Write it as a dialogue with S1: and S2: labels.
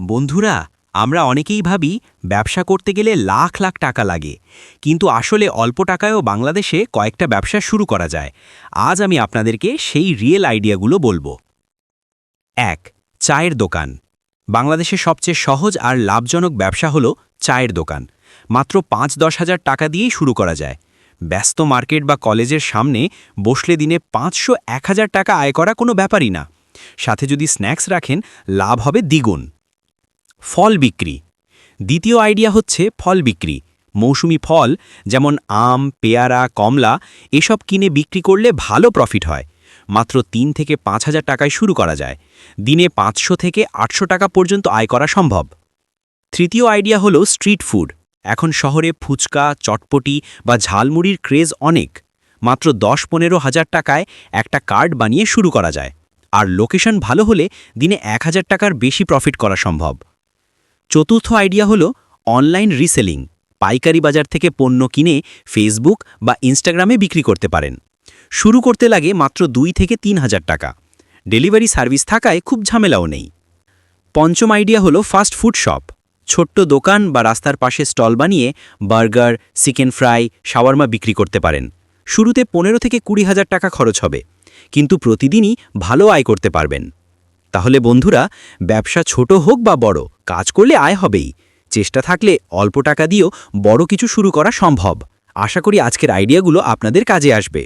S1: বন্ধুরা, আমরা অনেকেই ভাবি ব্যবসা করতে গেলে লাখ লাখ টাকা লাগে। কিন্তু আসলে অল্প টাকায়ও বাংলাদেশে কয়েকটা ব্যবসা শুরু করা যায়। আজ আমি আপনাদেরকে সেই রিয়েল আইডিয়াগুলো বলব। এক, চায়ের দোকান। বাংলাদেশের সবচেয়ে সহজ আর লাভজনক ব্যবসা হলো চায়ের দোকান। মাত্র পাঁচ দশ হাজার টাকা দিয়েই শুরু করা যায়। ব্যস্ত মার্কেট বা কলেজের সামনে বসলে দিনে পাঁচশো এক হাজার টাকা আয় করা কোনো ব্যাপারই না। সাথে যদি স্ন্যাক্স রাখেন, লাভ হবে দ্বিগুণ। ফল বিক্রি। দ্বিতীয় আইডিয়া হচ্ছে ফল বিক্রি। মৌসুমি ফল, যেমন আম, পেয়ারা, কমলা, এসব কিনে বিক্রি করলে ভালো প্রফিট হয়। মাত্র তিন থেকে পাঁচ হাজার টাকায় শুরু করা যায়। দিনে পাঁচশো থেকে আটশো টাকা পর্যন্ত আয় করা সম্ভব। তৃতীয় আইডিয়া হলো স্ট্রিট ফুড। এখন শহরে ফুচকা, চটপটি বা ঝালমুড়ির ক্রেজ অনেক। মাত্র দশ পনেরো হাজার টাকায় একটা কার্ড বানিয়ে শুরু করা যায়। আর লোকেশন ভালো হলে দিনে এক হাজার টাকার বেশি প্রফিট করা সম্ভব। চতুর্থ আইডিয়া হলো অনলাইন রিসেলিং পাইকারি বাজার থেকে পণ্য কিনে ফেসবুক বা ইনস্টাগ্রামে বিক্রি করতে পারেন। শুরু করতে লাগে মাত্র দুই থেকে তিন হাজার টাকা। ডেলিভারি সার্ভিস থাকায় খুব ঝামেলাও নেই। পঞ্চম আইডিয়া হলো ফাস্ট ফুড শপ ছোট্ট দোকান বা রাস্তার পাশে স্টল বানিয়ে বার্গার, চিকেন ফ্রাই শাওয়ারমা বিক্রি করতে পারেন। শুরুতে পনেরো থেকে কুড়ি হাজার টাকা খরচ হবে, কিন্তু প্রতিদিনই ভালো আয় করতে পারবেন। তাহলে বন্ধুরা, ব্যবসা ছোট হোক বা বড়, কাজ করলে আয় হবেই। চেষ্টা থাকলে অল্প টাকা দিয়েও বড় কিছু শুরু করা সম্ভব। আশা করি আজকের আইডিয়াগুলো আপনাদের কাজে আসবে।